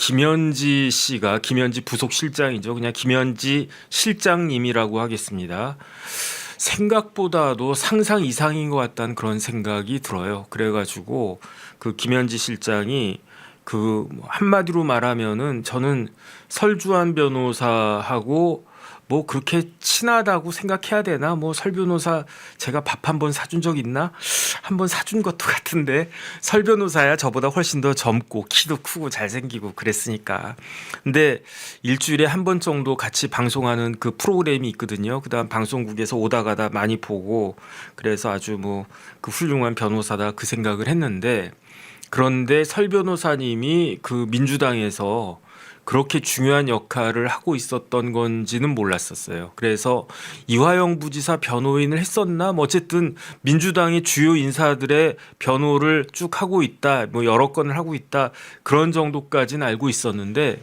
김현지 씨가 김현지 부속 실장이죠. 그냥 김현지 실장님이라고 하겠습니다. 생각보다도 상상 이상인 것 같다는 그런 생각이 들어요. 그래가지고 그 김현지 실장이 그 한마디로 말하면은 저는 설주한 변호사하고 뭐 그렇게 친하다고 생각해야 되나? 뭐 설 변호사 제가 밥 한 번 사준 적 있나? 한 번 사준 것도 같은데 설 변호사야 저보다 훨씬 더 젊고 키도 크고 잘생기고 그랬으니까. 근데 일주일에 한 번 정도 같이 방송하는 그 프로그램이 있거든요. 그다음 방송국에서 오다 가다 많이 보고 그래서 아주 뭐 그 훌륭한 변호사다 그 생각을 했는데 그런데 설 변호사님이 그 민주당에서 그렇게 중요한 역할을 하고 있었던 건지는 몰랐었어요. 그래서 이화영 부지사 변호인을 했었나? 뭐 어쨌든 민주당의 주요 인사들의 변호를 쭉 하고 있다. 뭐 여러 건을 하고 있다. 그런 정도까지는 알고 있었는데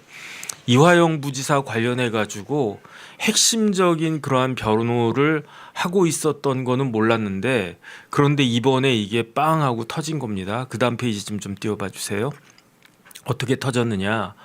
이화영 부지사 관련해 가지고 핵심적인 그러한 변호를 하고 있었던 거는 몰랐는데 그런데 이번에 이게 빵 하고 터진 겁니다. 그 다음 페이지 좀 좀 띄워봐 주세요. 어떻게 터졌느냐?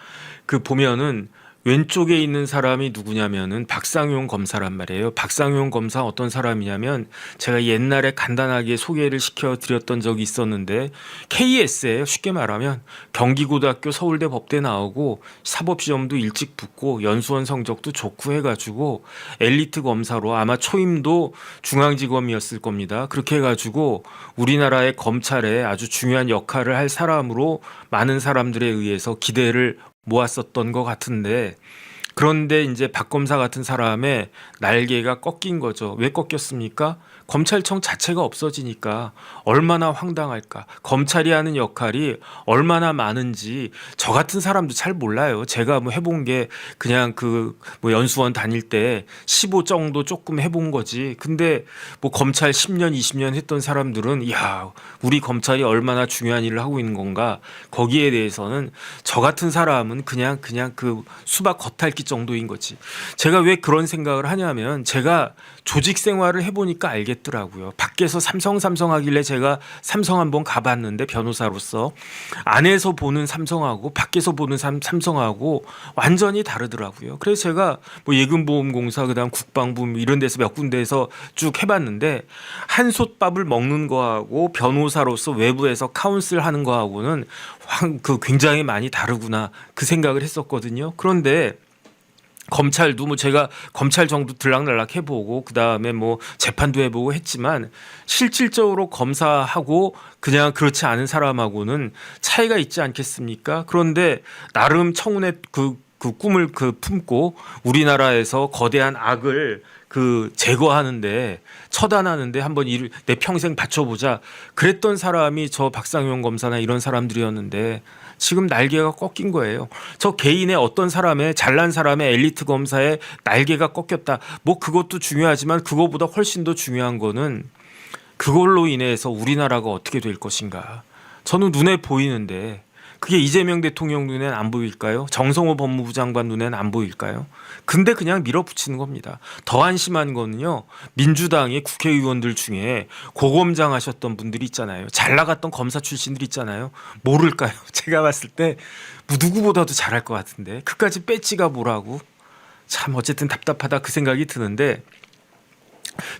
그 보면은 왼쪽에 있는 사람이 누구냐면은 박상용 검사란 말이에요. 박상용 검사 어떤 사람이냐면 제가 옛날에 간단하게 소개를 시켜 드렸던 적이 있었는데 KS예요. 쉽게 말하면 경기고등학교 서울대 법대 나오고 사법시험도 일찍 붙고 연수원 성적도 좋고 해가지고 엘리트 검사로 아마 초임도 중앙지검이었을 겁니다. 그렇게 해가지고 우리나라의 검찰에 아주 중요한 역할을 할 사람으로 많은 사람들에 의해서 기대를 모았었던 것 같은데 그런데 이제 박 검사 같은 사람의 날개가 꺾인 거죠. 왜 꺾였습니까? 검찰청 자체가 없어지니까 얼마나 황당할까. 검찰이 하는 역할이 얼마나 많은지 저 같은 사람도 잘 몰라요. 제가 뭐 해본 게 그냥 그 뭐 연수원 다닐 때 15 정도 조금 해본 거지. 근데 뭐 검찰 10년, 20년 했던 사람들은 야, 우리 검찰이 얼마나 중요한 일을 하고 있는 건가. 거기에 대해서는 저 같은 사람은 그냥 그냥 그 수박 겉핥기 정도인 거지. 제가 왜 그런 생각을 하냐면 제가 조직 생활을 해보니까 알겠더라고요. 밖에서 삼성 삼성 하길래 제가 삼성 한번 가봤는데 변호사로서 안에서 보는 삼성하고 밖에서 보는 삼, 삼성하고 완전히 다르더라고요. 그래서 제가 뭐 예금보험공사 그다음 국방부 뭐 이런 데서 몇 군데에서 쭉 해봤는데 한솥밥을 먹는 거하고 변호사로서 외부에서 카운슬 하는 거하고는 황- 그 굉장히 많이 다르구나 그 생각을 했었거든요. 그런데 검찰도 뭐 제가 검찰 정도 들락날락 해보고 그 다음에 뭐 재판도 해보고 했지만 실질적으로 검사하고 그냥 그렇지 않은 사람하고는 차이가 있지 않겠습니까? 그런데 나름 청운의 그, 그 꿈을 그 품고 우리나라에서 거대한 악을 그 제거하는데 처단하는데 한번 일을 내 평생 바쳐보자 그랬던 사람이 저 박상용 검사나 이런 사람들이었는데 지금 날개가 꺾인 거예요. 저 개인의 어떤 사람의 잘난 사람의 엘리트 검사의 날개가 꺾였다. 뭐 그것도 중요하지만 그거보다 훨씬 더 중요한 거는 그걸로 인해서 우리나라가 어떻게 될 것인가. 저는 눈에 보이는데 그게 이재명 대통령 눈엔 안 보일까요? 정성호 법무부 장관 눈엔 안 보일까요? 근데 그냥 밀어붙이는 겁니다. 더 한심한 거는요. 민주당의 국회의원들 중에 고검장 하셨던 분들이 있잖아요. 잘 나갔던 검사 출신들 있잖아요. 모를까요? 제가 봤을 때뭐 누구보다도 잘할 것 같은데 그까지 배지가 뭐라고? 참 어쨌든 답답하다 그 생각이 드는데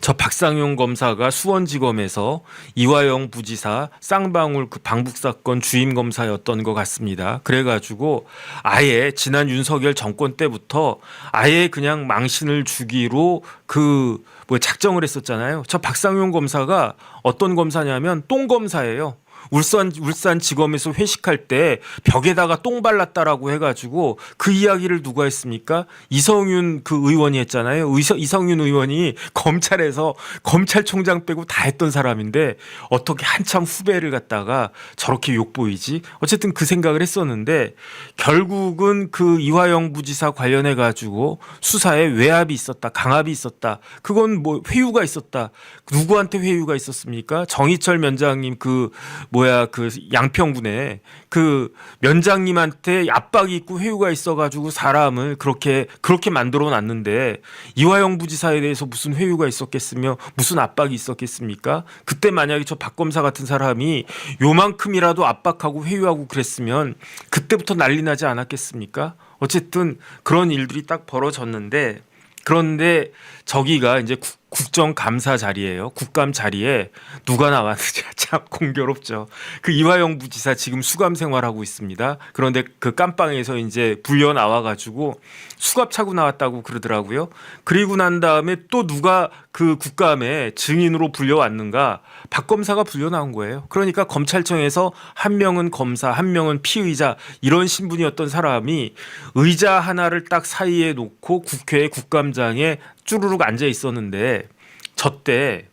저 박상용 검사가 수원지검에서 이화영 부지사 쌍방울 그 방북 사건 주임 검사였던 것 같습니다. 그래가지고 아예 지난 윤석열 정권 때부터 아예 그냥 망신을 주기로 그 뭐 작정을 했었잖아요. 저 박상용 검사가 어떤 검사냐면 똥 검사예요. 울산 울산 지검에서 회식할 때 벽에다가 똥 발랐다라고 해가지고 그 이야기를 누가 했습니까? 이성윤 그 의원이 했잖아요. 의서, 이성윤 의원이 검찰에서 검찰총장 빼고 다 했던 사람인데 어떻게 한참 후배를 갖다가 저렇게 욕 보이지? 어쨌든 그 생각을 했었는데 결국은 그 이화영 부지사 관련해 가지고 수사에 외압이 있었다, 강압이 있었다. 그건 뭐 회유가 있었다. 누구한테 회유가 있었습니까? 정희철 면장님 그 뭐야 그 양평군에 그 면장님한테 압박이 있고 회유가 있어가지고 사람을 그렇게 그렇게 만들어 놨는데 이화영 부지사에 대해서 무슨 회유가 있었겠으며 무슨 압박이 있었겠습니까? 그때 만약에 저 박검사 같은 사람이 요만큼이라도 압박하고 회유하고 그랬으면 그때부터 난리 나지 않았겠습니까? 어쨌든 그런 일들이 딱 벌어졌는데 그런데 저기가 이제 국- 국정감사 자리예요. 국감 자리에 누가 나왔는지 참 공교롭죠. 그 이화영 부지사 지금 수감 생활하고 있습니다. 그런데 그 깜빵에서 이제 불려 나와가지고 수갑 차고 나왔다고 그러더라고요. 그리고 난 다음에 또 누가 그 국감에 증인으로 불려왔는가 박 검사가 불려 나온 거예요. 그러니까 검찰청에서 한 명은 검사, 한 명은 피의자 이런 신분이었던 사람이 의자 하나를 딱 사이에 놓고 국회 국감장에 쭈루룩 앉아 있었는데 저 때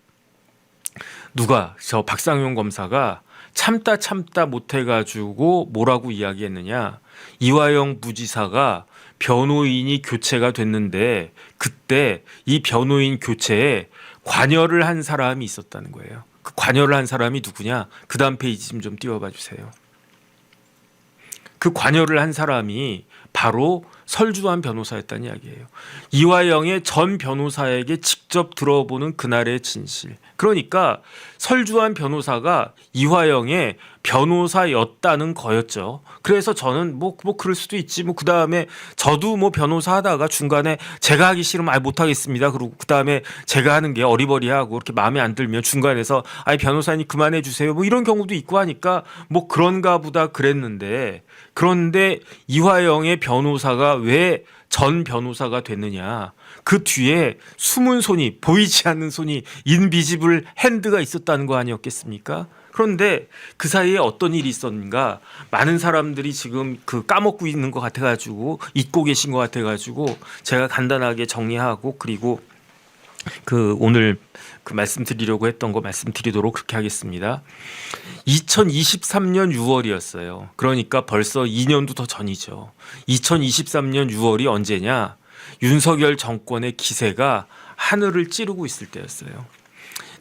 누가 저 박상용 검사가 참다 참다 못해가지고 뭐라고 이야기했느냐 이화영 부지사가 변호인이 교체가 됐는데 그때 이 변호인 교체에 관여를 한 사람이 있었다는 거예요. 그 관여를 한 사람이 누구냐? 그 다음 페이지 좀, 좀 띄워봐 주세요. 그 관여를 한 사람이 바로 설주환 변호사였다는 이야기예요. 이화영의 전 변호사에게 직접 들어보는 그날의 진실. 그러니까 설주환 변호사가 이화영의 변호사였다는 거였죠. 그래서 저는 뭐, 뭐 그럴 수도 있지. 뭐 그 다음에 저도 뭐 변호사 하다가 중간에 제가 하기 싫으면 아예 못하겠습니다. 그리고 그 다음에 제가 하는 게 어리버리하고 이렇게 마음에 안 들면 중간에서 아예 변호사님 그만해 주세요. 뭐 이런 경우도 있고 하니까 뭐 그런가 보다 그랬는데 그런데 이화영의 변호사가 왜 전 변호사가 됐느냐. 그 뒤에 숨은 손이 보이지 않는 손이 인비지블 핸드가 있었다는 거 아니었겠습니까? 그런데 그 사이에 어떤 일이 있었는가 많은 사람들이 지금 그 까먹고 있는 것 같아가지고 잊고 계신 것 같아가지고 제가 간단하게 정리하고 그리고 그 오늘 그 말씀드리려고 했던 거 말씀드리도록 그렇게 하겠습니다. 2023년 6월이었어요. 그러니까 벌써 2년도 더 전이죠. 2023년 6월이 언제냐? 윤석열 정권의 기세가 하늘을 찌르고 있을 때였어요.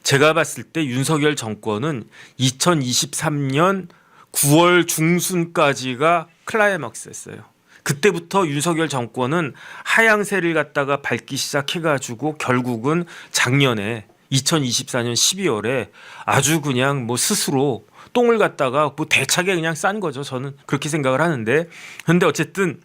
제가 봤을 때 윤석열 정권은 2023년 9월 중순까지가 클라이막스였어요. 그때부터 윤석열 정권은 하향세를 갖다가 밟기 시작해가지고 결국은 작년에 2024년 12월에 아주 그냥 뭐 스스로 똥을 갖다가 뭐 대차게 그냥 싼 거죠. 저는 그렇게 생각을 하는데 근데 어쨌든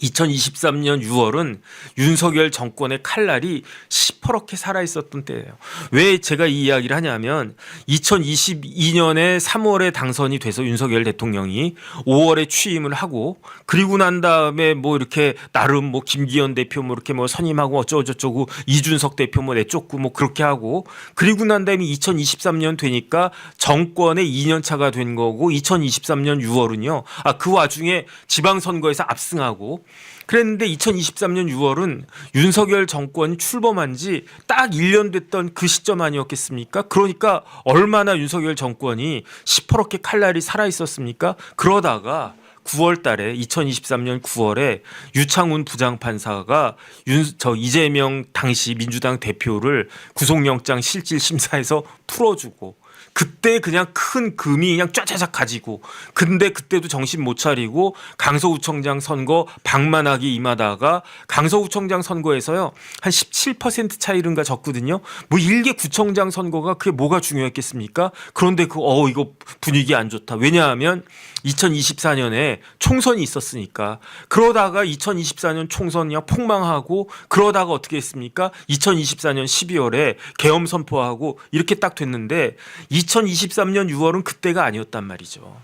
2023년 6월은 윤석열 정권의 칼날이 시퍼렇게 살아 있었던 때예요. 왜 제가 이 이야기를 하냐면 2022년에 3월에 당선이 돼서 윤석열 대통령이 5월에 취임을 하고 그리고 난 다음에 뭐 이렇게 나름 뭐 김기현 대표 뭐 이렇게 뭐 선임하고 어쩌고저쩌고 이준석 대표 뭐 내쫓고 뭐 그렇게 하고 그리고 난 다음에 2023년 되니까 정권의 2년 차가 된 거고 2023년 6월은요. 아 그 와중에 지방선거에서 압승하고 그랬는데 2023년 6월은 윤석열 정권이 출범한 지 딱 1년 됐던 그 시점 아니었겠습니까? 그러니까 얼마나 윤석열 정권이 시퍼렇게 칼날이 살아 있었습니까? 그러다가 9월 달에 2023년 9월에 유창훈 부장판사가 윤 저 이재명 당시 민주당 대표를 구속영장 실질 심사에서 풀어주고 그때 그냥 큰 금이 그냥 쫙쫙 가지고 근데 그때도 정신 못 차리고 강서구청장 선거 방만하게 임하다가 강서구청장 선거에서요 한 17% 차이른가 졌거든요. 뭐 일개 구청장 선거가 그게 뭐가 중요했겠습니까? 그런데 그 어 이거 분위기 안 좋다. 왜냐하면 2024년에 총선이 있었으니까 그러다가 2024년 총선이 폭망하고 그러다가 어떻게 했습니까 2024년 12월에 계엄 선포하고 이렇게 딱 됐는데 2023년 6월은 그때가 아니었단 말이죠.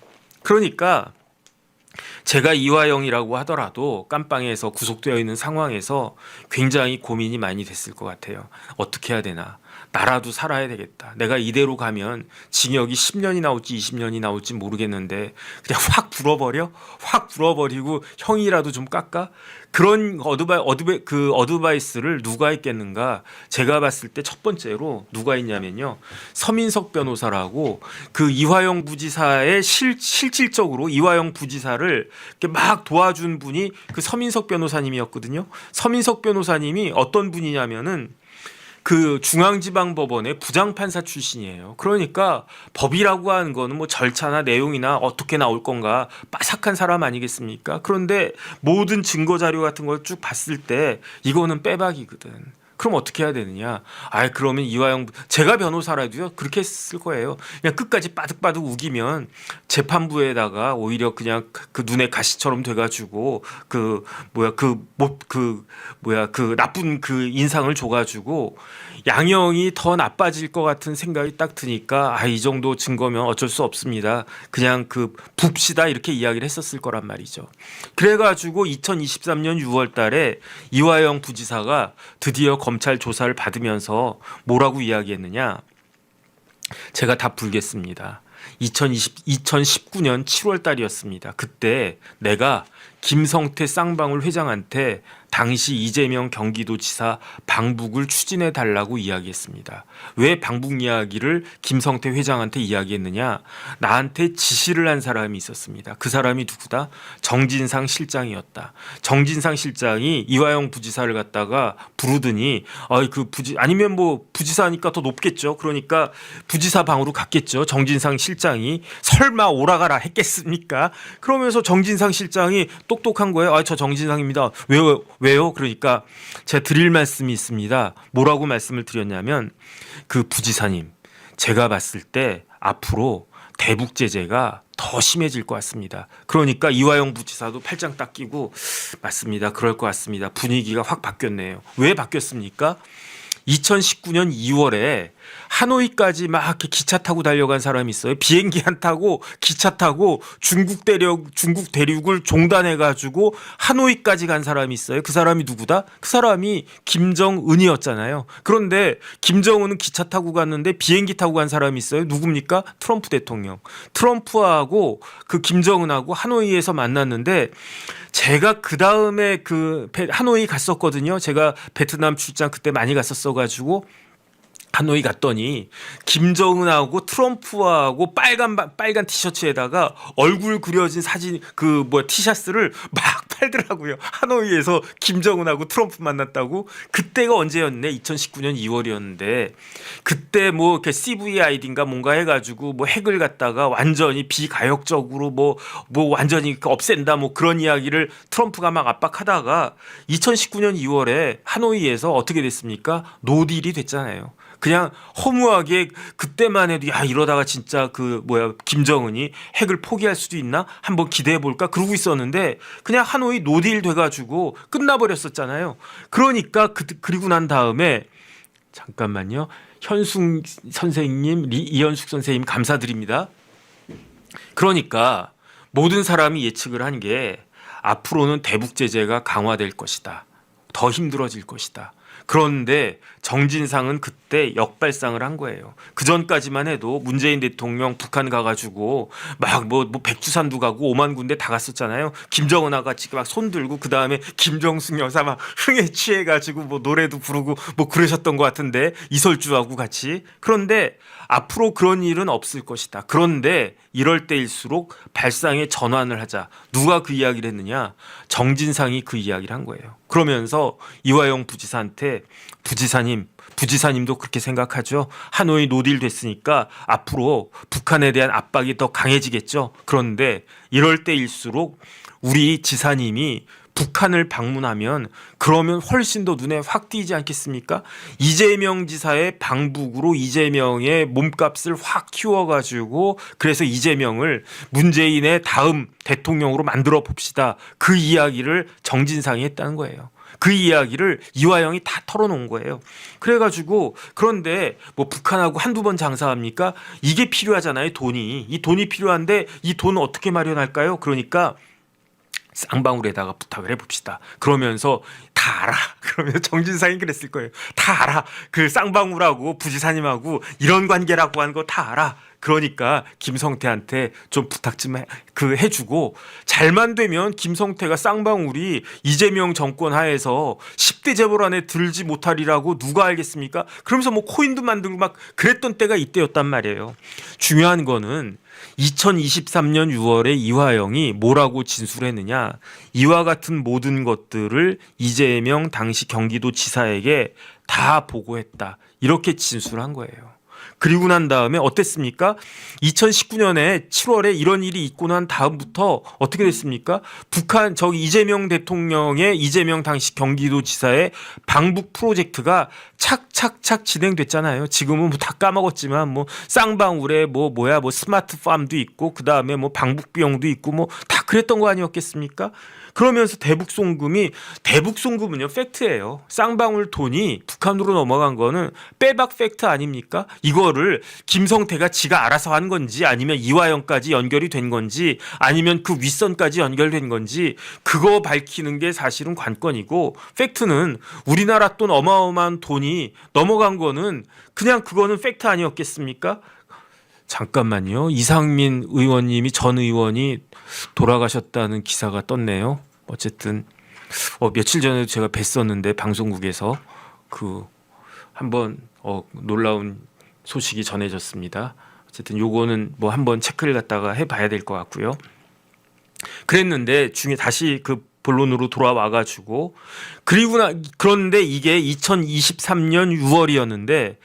그러니까 제가 이화영이라고 하더라도 깜빵에서 구속되어 있는 상황에서 굉장히 고민이 많이 됐을 것 같아요. 어떻게 해야 되나. 나라도 살아야 되겠다. 내가 이대로 가면 징역이 10년이 나올지 20년이 나올지 모르겠는데 그냥 확 불어버려? 확 불어버리고 형이라도 좀 깎아? 그런 어드바이, 어드바이, 그 어드바이스를 누가 했겠는가? 제가 봤을 때 첫 번째로 누가 있냐면요. 서민석 변호사라고 그 이화영 부지사의 실, 실질적으로 이화영 부지사를 막 도와준 분이 그 서민석 변호사님이었거든요. 서민석 변호사님이 어떤 분이냐면은 그 중앙지방법원의 부장판사 출신이에요. 그러니까 법이라고 하는 거는 뭐 절차나 내용이나 어떻게 나올 건가 빠삭한 사람 아니겠습니까? 그런데 모든 증거 자료 같은 걸 쭉 봤을 때 이거는 빼박이거든. 그럼 어떻게 해야 되느냐? 아, 그러면 이화영 제가 변호사라도요 그렇게 했을 거예요. 그냥 끝까지 빠득빠득 우기면 재판부에다가 오히려 그냥 그 눈에 가시처럼 돼가지고 그 뭐야 그못그 뭐야 그 나쁜 그 인상을 줘가지고 양형이 더 나빠질 것 같은 생각이 딱 드니까 아 이 정도 증거면 어쩔 수 없습니다. 그냥 그 붓시다 이렇게 이야기를 했었을 거란 말이죠. 그래가지고 2023년 6월달에 이화영 부지사가 드디어 검찰 조사를 받으면서 뭐라고 이야기했느냐? 제가 다 불겠습니다. 2020, 2019년 7월 달이었습니다. 그때 내가 김성태 쌍방울 회장한테 당시 이재명 경기도지사 방북을 추진해 달라고 이야기했습니다. 왜 방북 이야기를 김성태 회장한테 이야기했느냐? 나한테 지시를 한 사람이 있었습니다. 그 사람이 누구다? 정진상 실장이었다. 정진상 실장이 이화영 부지사를 갖다가 부르더니 아이 그 부지 아니면 뭐 부지사니까 더 높겠죠. 그러니까 부지사 방으로 갔겠죠. 정진상 실장이 설마 오라가라 했겠습니까? 그러면서 정진상 실장이 똑똑한 거예요. 아 저 정진상입니다. 왜요? 왜요? 그러니까 제가 드릴 말씀이 있습니다. 뭐라고 말씀을 드렸냐면 그 부지사님 제가 봤을 때 앞으로 대북 제재가 더 심해질 것 같습니다. 그러니까 이화영 부지사도 팔짱 딱 끼고 맞습니다. 그럴 것 같습니다. 분위기가 확 바뀌었네요. 왜 바뀌었습니까? 2019년 2월에 하노이까지 막 이렇게 기차 타고 달려간 사람이 있어요. 비행기 안 타고 기차 타고 중국 대륙 중국 대륙을 종단해 가지고 하노이까지 간 사람이 있어요. 그 사람이 누구다? 그 사람이 김정은이었잖아요. 그런데 김정은은 기차 타고 갔는데 비행기 타고 간 사람이 있어요. 누굽니까? 트럼프 대통령. 트럼프하고 그 김정은하고 하노이에서 만났는데 제가 그 다음에 그 베- 하노이 갔었거든요. 제가 베트남 출장 그때 많이 갔었어 가지고 하노이 갔더니 김정은하고 트럼프하고 빨간 바- 빨간 티셔츠에다가 얼굴 그려진 사진 그 뭐 티셔츠를 막 팔더라고요. 하노이에서 김정은하고 트럼프 만났다고 그때가 언제였네? 2019년 2월이었는데 그때 뭐 이렇게 CVID인가 뭔가 해가지고 뭐 핵을 갖다가 완전히 비가역적으로 뭐뭐 완전히 그 없앤다 뭐 그런 이야기를 트럼프가 막 압박하다가 2019년 2월에 하노이에서 어떻게 됐습니까? 노딜이 됐잖아요. 그냥 허무하게 그때만 해도 야 이러다가 진짜 그 뭐야 김정은이 핵을 포기할 수도 있나 한번 기대해 볼까 그러고 있었는데 그냥 하노이 노딜 돼가지고 끝나버렸었잖아요. 그러니까 그 그리고 난 다음에 잠깐만요 현숙 선생님 리, 이현숙 선생님 감사드립니다. 그러니까 모든 사람이 예측을 한 게 앞으로는 대북 제재가 강화될 것이다. 더 힘들어질 것이다. 그런데 정진상은 그때 역발상을 한 거예요. 그 전까지만 해도 문재인 대통령 북한 가가지고 막뭐 뭐 백두산도 가고 오만 군데 다 갔었잖아요. 김정은하 같이 막손 들고 그 다음에 김정숙 여사 막 흥에 취해가지고 뭐 노래도 부르고 뭐 그러셨던 것 같은데 이설주하고 같이 그런데 앞으로 그런 일은 없을 것이다. 그런데 이럴 때일수록 발상의 전환을 하자. 누가 그 이야기를 했느냐? 정진상이 그 이야기를 한 거예요. 그러면서 이화영 부지사한테 부지사님, 부지사님도 그렇게 생각하죠. 하노이 노딜 됐으니까 앞으로 북한에 대한 압박이 더 강해지겠죠. 그런데 이럴 때일수록 우리 지사님이 북한을 방문하면 그러면 훨씬 더 눈에 확 띄지 않겠습니까? 이재명 지사의 방북으로 이재명의 몸값을 확 키워가지고 그래서 이재명을 문재인의 다음 대통령으로 만들어 봅시다. 그 이야기를 정진상이 했다는 거예요. 그 이야기를 이화영이 다 털어놓은 거예요. 그래가지고 그런데 뭐 북한하고 한두 번 장사합니까? 이게 필요하잖아요. 돈이 이 돈이 필요한데 이 돈은 어떻게 마련할까요? 그러니까 쌍방울에다가 부탁을 해봅시다. 그러면서 다 알아. 그러면 정진상이 그랬을 거예요. 다 알아. 그 쌍방울하고 부지사님하고 이런 관계라고 하는 거다 알아. 그러니까 김성태한테 좀 부탁 좀 그 해주고 잘만 되면 김성태가 쌍방울이 이재명 정권 하에서 10대 재벌 안에 들지 못하리라고 누가 알겠습니까? 그러면서 뭐 코인도 만들고 막 그랬던 때가 이때였단 말이에요. 중요한 거는 2023년 6월에 이화영이 뭐라고 진술했느냐. 이와 같은 모든 것들을 이재명 당시 경기도 지사에게 다 보고했다. 이렇게 진술한 거예요. 그리고 난 다음에 어땠습니까? 2019년에 7월에 이런 일이 있고 난 다음부터 어떻게 됐습니까? 북한 저기 이재명 대통령의 이재명 당시 경기도지사의 방북 프로젝트가 착착착 진행됐잖아요. 지금은 뭐 다 까먹었지만 뭐 쌍방울에 뭐 뭐야 뭐 스마트팜도 있고 그 다음에 뭐 방북 비용도 있고 뭐 다 그랬던 거 아니었겠습니까? 그러면서 대북 송금이 대북 송금은요 팩트예요. 쌍방울 돈이 북한으로 넘어간 거는 빼박 팩트 아닙니까? 이거를 김성태가 지가 알아서 한 건지 아니면 이화영까지 연결이 된 건지 아니면 그 윗선까지 연결된 건지 그거 밝히는 게 사실은 관건이고 팩트는 우리나라 돈 어마어마한 돈이 넘어간 거는 그냥 그거는 팩트 아니었겠습니까? 잠깐만요. 이상민 의원님이 전 의원이 돌아가셨다는 기사가 떴네요. 어쨌든 어, 며칠 전에도 제가 뵀었는데 방송국에서 그 한번 어, 놀라운 소식이 전해졌습니다. 어쨌든 요거는 뭐 한번 체크를 갖다가 해봐야 될 것 같고요. 그랬는데 중에 다시 그 본론으로 돌아와 가지고 그리고 나 그런데 이게 2023년 6월이었는데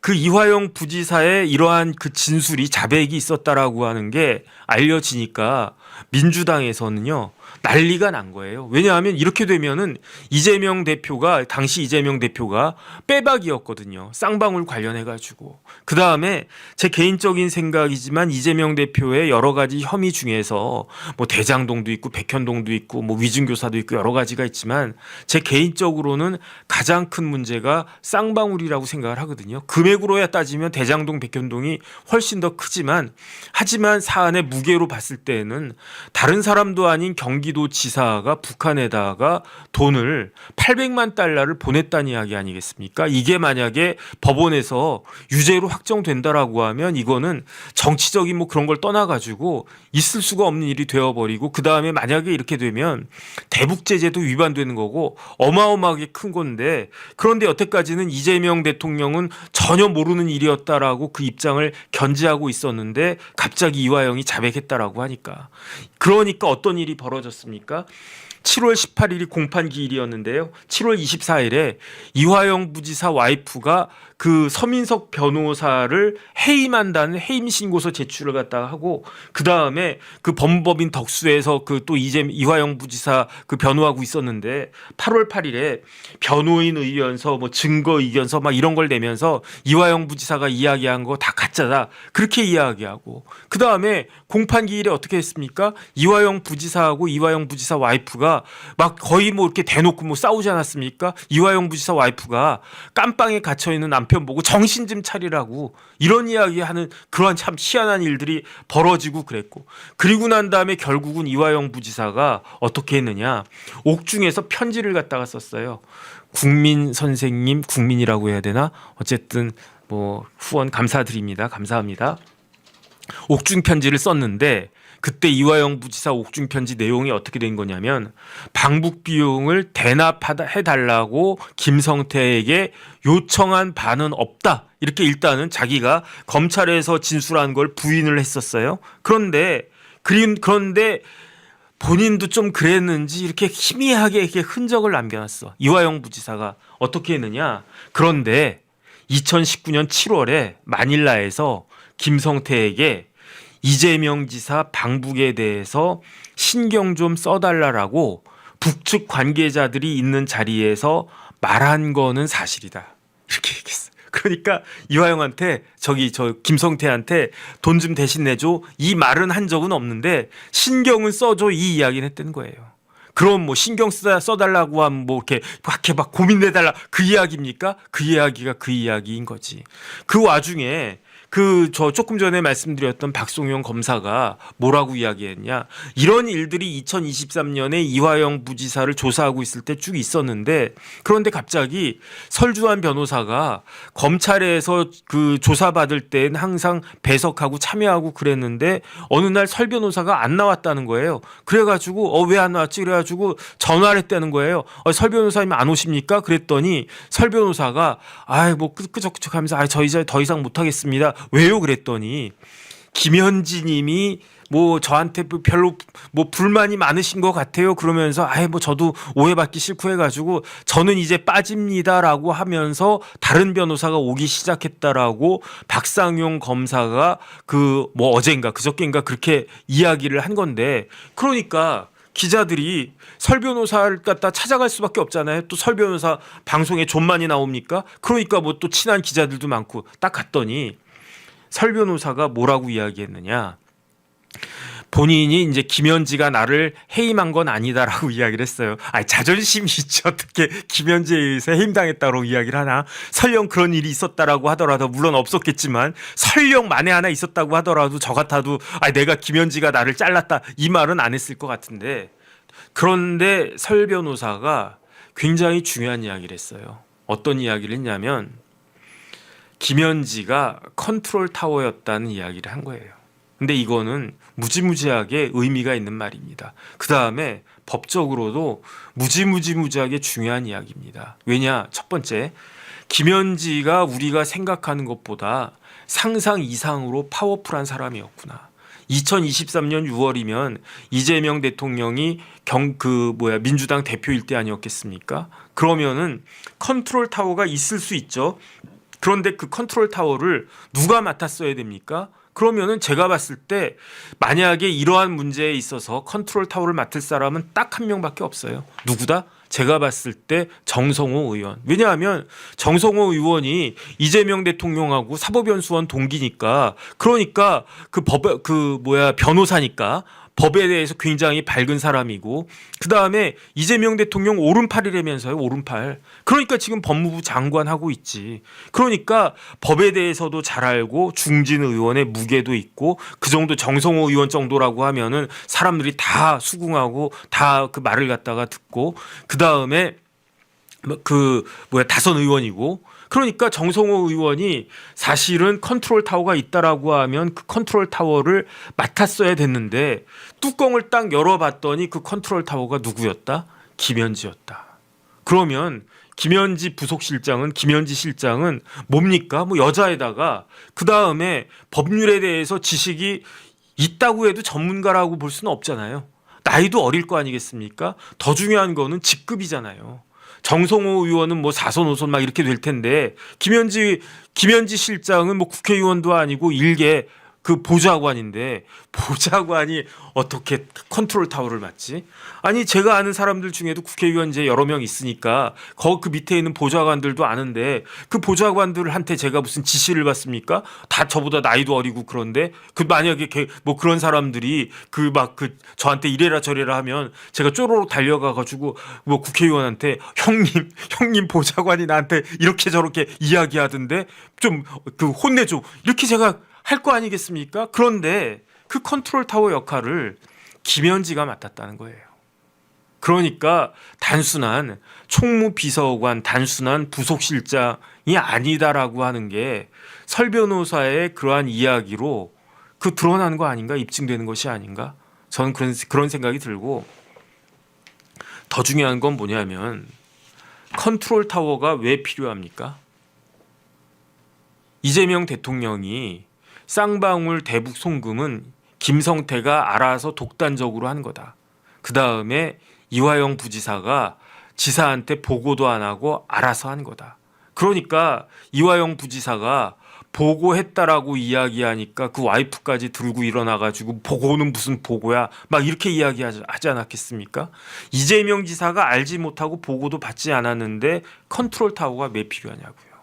그 이화영 부지사의 이러한 그 진술이 자백이 있었다라고 하는 게 알려지니까 민주당에서는요 난리가 난 거예요. 왜냐하면 이렇게 되면은 이재명 대표가 당시 이재명 대표가 빼박이었거든요. 쌍방울 관련해 가지고 그 다음에 제 개인적인 생각이지만 이재명 대표의 여러 가지 혐의 중에서 뭐 대장동도 있고 백현동도 있고 뭐 위증교사도 있고 여러 가지가 있지만 제 개인적으로는 가장 큰 문제가 쌍방울이라고 생각을 하거든요. 금액으로야 따지면 대장동 백현동이 훨씬 더 크지만 하지만 사안의 무게로 봤을 때는 다른 사람도 아닌 경기 도 지사가 북한에다가 돈을 800만 달러를 보냈다는 이야기 아니겠습니까? 이게 만약에 법원에서 유죄로 확정된다라고 하면 이거는 정치적인 뭐 그런 걸 떠나가지고 있을 수가 없는 일이 되어버리고 그 다음에 만약에 이렇게 되면 대북제재도 위반되는 거고 어마어마하게 큰 건데 그런데 여태까지는 이재명 대통령은 전혀 모르는 일이었다라고 그 입장을 견지하고 있었는데 갑자기 이화영이 자백했다라고 하니까 그러니까 어떤 일이 벌어졌습니까? 7월 18일이 공판 기일이었는데요. 7월 24일에 이화영 부지사 와이프가 그 서민석 변호사를 해임한다는 해임 신고서 제출을 갖다가 하고 그 다음에 그 범법인 덕수에서 그 또 이재 이화영 부지사 그 변호하고 있었는데 8월 8일에 변호인 의견서 뭐 증거 의견서 막 이런 걸 내면서 이화영 부지사가 이야기한 거 다 가짜다 그렇게 이야기하고 그 다음에 공판 기일에 어떻게 했습니까? 이화영 부지사하고 이화영 부지사 와이프가 막 거의 뭐 이렇게 대놓고 뭐 싸우지 않았습니까? 이화영 부지사 와이프가 깜빵에 갇혀 있는 남편 보고 정신 좀 차리라고 이런 이야기하는 그러한 참 희한한 일들이 벌어지고 그랬고 그리고 난 다음에 결국은 이화영 부지사가 어떻게 했느냐 옥중에서 편지를 갖다가 썼어요. 국민 선생님 국민이라고 해야 되나 어쨌든 뭐 후원 감사드립니다. 감사합니다. 옥중 편지를 썼는데 그때 이화영 부지사 옥중 편지 내용이 어떻게 된 거냐면 방북 비용을 대납해 달라고 김성태에게 요청한 바는 없다. 이렇게 일단은 자기가 검찰에서 진술한 걸 부인을 했었어요. 그런데 그런데 본인도 좀 그랬는지 이렇게 희미하게 이렇게 흔적을 남겨놨어. 이화영 부지사가 어떻게 했느냐? 그런데 2019년 7월에 마닐라에서 김성태에게 이재명 지사 방북에 대해서 신경 좀 써달라라고 북측 관계자들이 있는 자리에서 말한 거는 사실이다. 이렇게 얘기했어. 그러니까 이화영한테 저기 저 김성태한테 돈 좀 대신 내줘 이 말은 한 적은 없는데 신경은 써줘 이 이야기는 했던 거예요. 그럼 뭐 신경 써 써달라고 하면 뭐 이렇게 막 이렇게 막 고민해달라 그 이야기입니까? 그 이야기가 그 이야기인 거지. 그 와중에 그 저 조금 전에 말씀드렸던 박송영 검사가 뭐라고 이야기했냐 이런 일들이 2023년에 이화영 부지사를 조사하고 있을 때 쭉 있었는데 그런데 갑자기 설주환 변호사가 검찰에서 그 조사받을 때는 항상 배석하고 참여하고 그랬는데 어느 날 설 변호사가 안 나왔다는 거예요. 그래가지고 어 왜 안 나왔지? 그래가지고 전화를 했다는 거예요. 어, 설 변호사님 안 오십니까? 그랬더니 설 변호사가 아이 뭐 끄적끄적하면서 아저 이제 더 이상 못하겠습니다. 왜요? 그랬더니 김현지님이 뭐 저한테 뭐 별로 뭐 불만이 많으신 것 같아요. 그러면서 아예 뭐 저도 오해받기 싫고 해가지고 저는 이제 빠집니다라고 하면서 다른 변호사가 오기 시작했다라고 박상용 검사가 그 뭐 어젠가 그저께인가 그렇게 이야기를 한 건데 그러니까 기자들이 설 변호사를 갖다 찾아갈 수밖에 없잖아요. 또 설 변호사 방송에 좀 많이 나옵니까? 그러니까 뭐 또 친한 기자들도 많고 딱 갔더니 설 변호사가 뭐라고 이야기했느냐? 본인이 이제 김현지가 나를 해임한 건 아니다라고 이야기를 했어요. 아 자존심이 있죠. 어떻게 김현지에 의해서 해임당했다고 이야기를 하나? 설령 그런 일이 있었다라고 하더라도 물론 없었겠지만 설령 만에 하나 있었다고 하더라도 저 같아도 아 내가 김현지가 나를 잘랐다 이 말은 안 했을 것 같은데 그런데 설 변호사가 굉장히 중요한 이야기를 했어요. 어떤 이야기를 했냐면 김현지가 컨트롤 타워였다는 이야기를 한 거예요. 근데 이거는 무지무지하게 의미가 있는 말입니다. 그 다음에 법적으로도 무지무지무지하게 중요한 이야기입니다. 왜냐? 첫 번째, 김현지가 우리가 생각하는 것보다 상상 이상으로 파워풀한 사람이었구나. 2023년 6월이면 이재명 대통령이 경 그 뭐야 민주당 대표일 때 아니었겠습니까? 그러면은 컨트롤 타워가 있을 수 있죠. 그런데 그 컨트롤 타워를 누가 맡았어야 됩니까? 그러면은 제가 봤을 때 만약에 이러한 문제에 있어서 컨트롤 타워를 맡을 사람은 딱 한 명밖에 없어요. 누구다? 제가 봤을 때 정성호 의원. 왜냐하면 정성호 의원이 이재명 대통령하고 사법연수원 동기니까 그러니까 그 법 그 뭐야 변호사니까 법에 대해서 굉장히 밝은 사람이고 그 다음에 이재명 대통령 오른팔이라면서요 오른팔. 그러니까 지금 법무부 장관 하고 있지. 그러니까 법에 대해서도 잘 알고 중진 의원의 무게도 있고 그 정도 정성호 의원 정도라고 하면은 사람들이 다 수긍하고 다 그 말을 갖다가 듣고 그 다음에 그 뭐야 다선 의원이고 그러니까 정성호 의원이 사실은 컨트롤 타워가 있다라고 하면 그 컨트롤 타워를 맡았어야 됐는데 뚜껑을 딱 열어봤더니 그 컨트롤 타워가 누구였다? 김현지였다. 그러면 김현지 부속실장은 김현지 실장은 뭡니까? 뭐 여자에다가 그 다음에 법률에 대해서 지식이 있다고 해도 전문가라고 볼 수는 없잖아요. 나이도 어릴 거 아니겠습니까? 더 중요한 거는 직급이잖아요. 정성호 의원은 뭐 사선 오선 막 이렇게 될 텐데 김현지 김현지 실장은 뭐 국회의원도 아니고 일개 그 보좌관인데 보좌관이 어떻게 컨트롤 타워를 맡지? 아니 제가 아는 사람들 중에도 국회의원 이제 여러 명 있으니까 거 그 밑에 있는 보좌관들도 아는데 그 보좌관들한테 제가 무슨 지시를 받습니까? 다 저보다 나이도 어리고 그런데 그 만약에 걔뭐 그런 사람들이 그막그 저한테 이래라 저래라 하면 제가 쪼로록 달려가 가지고 뭐 국회의원한테 형님 형님 보좌관이 나한테 이렇게 저렇게 이야기하던데 좀 그 혼내줘 이렇게 제가 할 거 아니겠습니까? 그런데 그 컨트롤 타워 역할을 김현지가 맡았다는 거예요. 그러니까 단순한 총무 비서관, 단순한 부속실장이 아니다라고 하는 게 설 변호사의 그러한 이야기로 그 드러나는 거 아닌가, 입증되는 것이 아닌가? 저는 그런 그런 생각이 들고 더 중요한 건 뭐냐면 컨트롤 타워가 왜 필요합니까? 이재명 대통령이 쌍방울 대북 송금은 김성태가 알아서 독단적으로 한 거다. 그 다음에 이화영 부지사가 지사한테 보고도 안 하고 알아서 한 거다. 그러니까 이화영 부지사가 보고했다라고 이야기하니까 그 와이프까지 들고 일어나가지고 보고는 무슨 보고야 막 이렇게 이야기하지 하지 않았겠습니까? 이재명 지사가 알지 못하고 보고도 받지 않았는데 컨트롤 타워가 왜 필요하냐고요.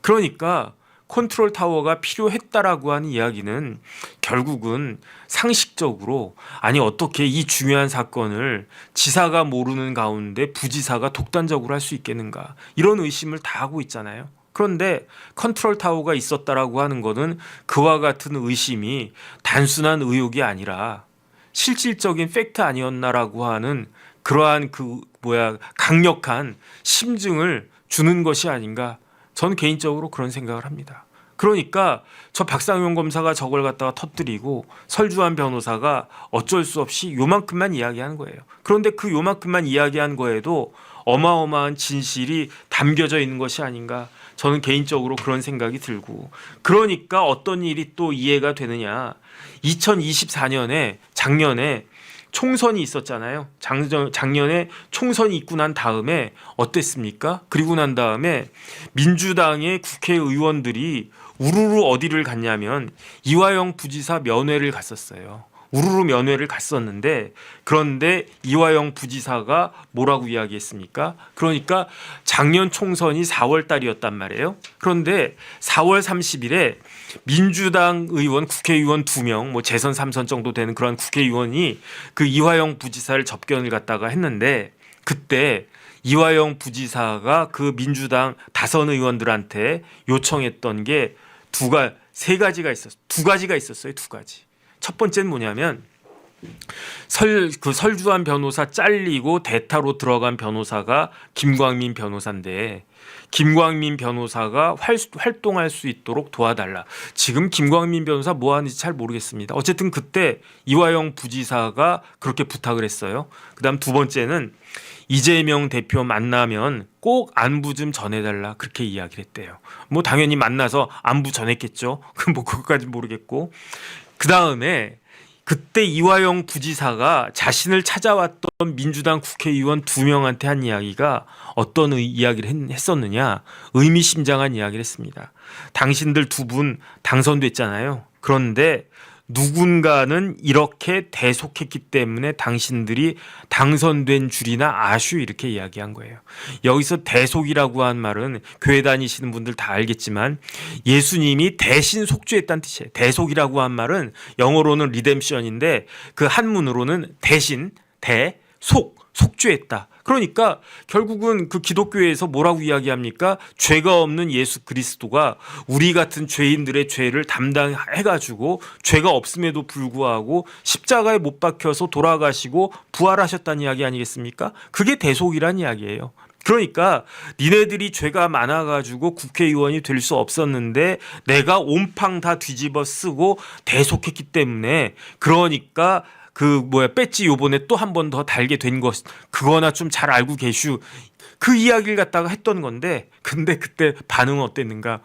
그러니까 컨트롤 타워가 필요했다라고 하는 이야기는 결국은 상식적으로 아니 어떻게 이 중요한 사건을 지사가 모르는 가운데 부지사가 독단적으로 할 수 있겠는가 이런 의심을 다 하고 있잖아요. 그런데 컨트롤 타워가 있었다라고 하는 거는 그와 같은 의심이 단순한 의혹이 아니라 실질적인 팩트 아니었나라고 하는 그러한 그 뭐야 강력한 심증을 주는 것이 아닌가 저는 개인적으로 그런 생각을 합니다. 그러니까 저 박상용 검사가 저걸 갖다가 터뜨리고 설주한 변호사가 어쩔 수 없이 요만큼만 이야기하는 거예요. 그런데 그 요만큼만 이야기한 거에도 어마어마한 진실이 담겨져 있는 것이 아닌가 저는 개인적으로 그런 생각이 들고 그러니까 어떤 일이 또 이해가 되느냐 2024년에 작년에 총선이 있었잖아요. 작년, 작년에 총선이 있고 난 다음에 어땠습니까? 그리고 난 다음에 민주당의 국회의원들이 우르르 어디를 갔냐면 이화영 부지사 면회를 갔었어요. 우르르 면회를 갔었는데 그런데 이화영 부지사가 뭐라고 이야기했습니까? 그러니까 작년 총선이 4월 달이었단 말이에요. 그런데 4월 30일에 민주당 의원 국회의원 두명뭐 재선 3선 정도 되는 그런 국회의원이 그 이화영 부지사를 접견을 갖다가 했는데 그때 이화영 부지사가 그 민주당 다선 의원들한테 요청했던 게 두가 세 가지가 있었 두 가지가 있었어요 두 가지 첫 번째는 뭐냐면 설 그 설주한 변호사 잘리고 대타로 들어간 변호사가 김광민 변호사인데 김광민 변호사가 활, 활동할 수 있도록 도와달라. 지금 김광민 변호사 뭐 하는지 잘 모르겠습니다. 어쨌든 그때 이화영 부지사가 그렇게 부탁을 했어요. 그다음 두 번째는 이재명 대표 만나면 꼭 안부 좀 전해달라 그렇게 이야기를 했대요. 뭐 당연히 만나서 안부 전했겠죠. 그뭐 그것까지 모르겠고 그 다음에 그때 이화영 부지사가 자신을 찾아왔던 민주당 국회의원 두 명한테 한 이야기가 어떤 의- 이야기를 했- 했었느냐 의미심장한 이야기를 했습니다. 당신들 두 분 당선됐잖아요. 그런데 누군가는 이렇게 대속했기 때문에 당신들이 당선된 줄이나 아슈 이렇게 이야기한 거예요. 여기서 대속이라고 한 말은 교회 다니시는 분들 다 알겠지만 예수님이 대신 속죄했다는 뜻이에요. 대속이라고 한 말은 영어로는 리뎀션인데 그 한문으로는 대신 대 속 속죄했다. 그러니까 결국은 그 기독교에서 뭐라고 이야기합니까? 죄가 없는 예수 그리스도가 우리 같은 죄인들의 죄를 담당해 가지고 죄가 없음에도 불구하고 십자가에 못 박혀서 돌아가시고 부활하셨다는 이야기 아니겠습니까? 그게 대속이란 이야기예요. 그러니까 니네들이 죄가 많아가지고 국회의원이 될 수 없었는데 내가 온팡 다 뒤집어 쓰고 대속했기 때문에 그러니까 그 뭐야 배지 요번에 또 한 번 더 달게 된 것 그거나 좀 잘 알고 계슈. 그 이야기를 갖다가 했던 건데 근데 그때 반응은 어땠는가?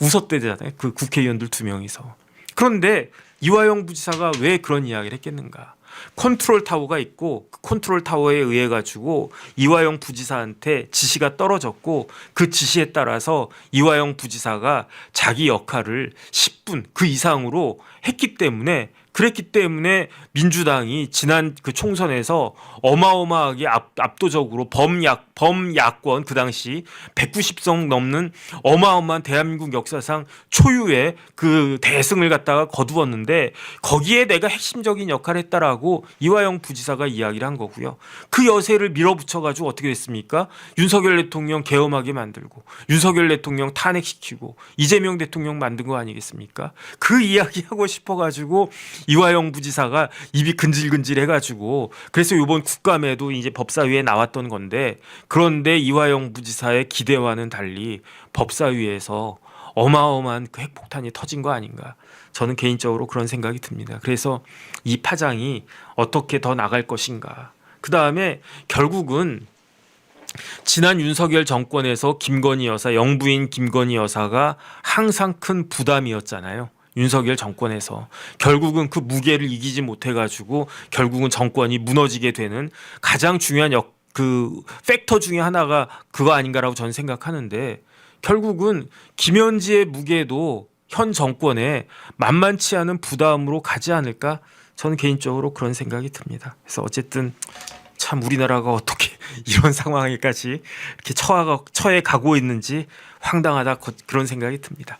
웃었대잖아요 그 국회의원들 두 명이서. 그런데 이화영 부지사가 왜 그런 이야기를 했겠는가? 컨트롤 타워가 있고 그 컨트롤 타워에 의해 가지고 이화영 부지사한테 지시가 떨어졌고 그 지시에 따라서 이화영 부지사가 자기 역할을 10분 그 이상으로 했기 때문에 그랬기 때문에 민주당이 지난 그 총선에서 어마어마하게 압, 압도적으로 범약 범야권 그 당시 190석 넘는 어마어마한 대한민국 역사상 초유의 그 대승을 갖다가 거두었는데 거기에 내가 핵심적인 역할을 했다라고 이화영 부지사가 이야기를 한 거고요. 그 여세를 밀어붙여 가지고 어떻게 됐습니까? 윤석열 대통령 계엄하게 만들고 윤석열 대통령 탄핵시키고 이재명 대통령 만든 거 아니겠습니까? 그 이야기 하고 싶어 가지고 이화영 부지사가 입이 근질근질 해 가지고 그래서 이번 국감에도 이제 법사위에 나왔던 건데 그런데 이화영 부지사의 기대와는 달리 법사위에서 어마어마한 그 핵폭탄이 터진 거 아닌가 저는 개인적으로 그런 생각이 듭니다. 그래서 이 파장이 어떻게 더 나갈 것인가 그 다음에 결국은 지난 윤석열 정권에서 김건희 여사 영부인 김건희 여사가 항상 큰 부담이었잖아요. 윤석열 정권에서 결국은 그 무게를 이기지 못해 가지고 결국은 정권이 무너지게 되는 가장 중요한 역 그 팩터 중에 하나가 그거 아닌가라고 저는 생각하는데 결국은 김현지의 무게도 현 정권에 만만치 않은 부담으로 가지 않을까 저는 개인적으로 그런 생각이 듭니다. 그래서 어쨌든 참 우리나라가 어떻게 이런 상황에까지 이렇게 처하가 처해 가고 있는지 황당하다 거- 그런 생각이 듭니다.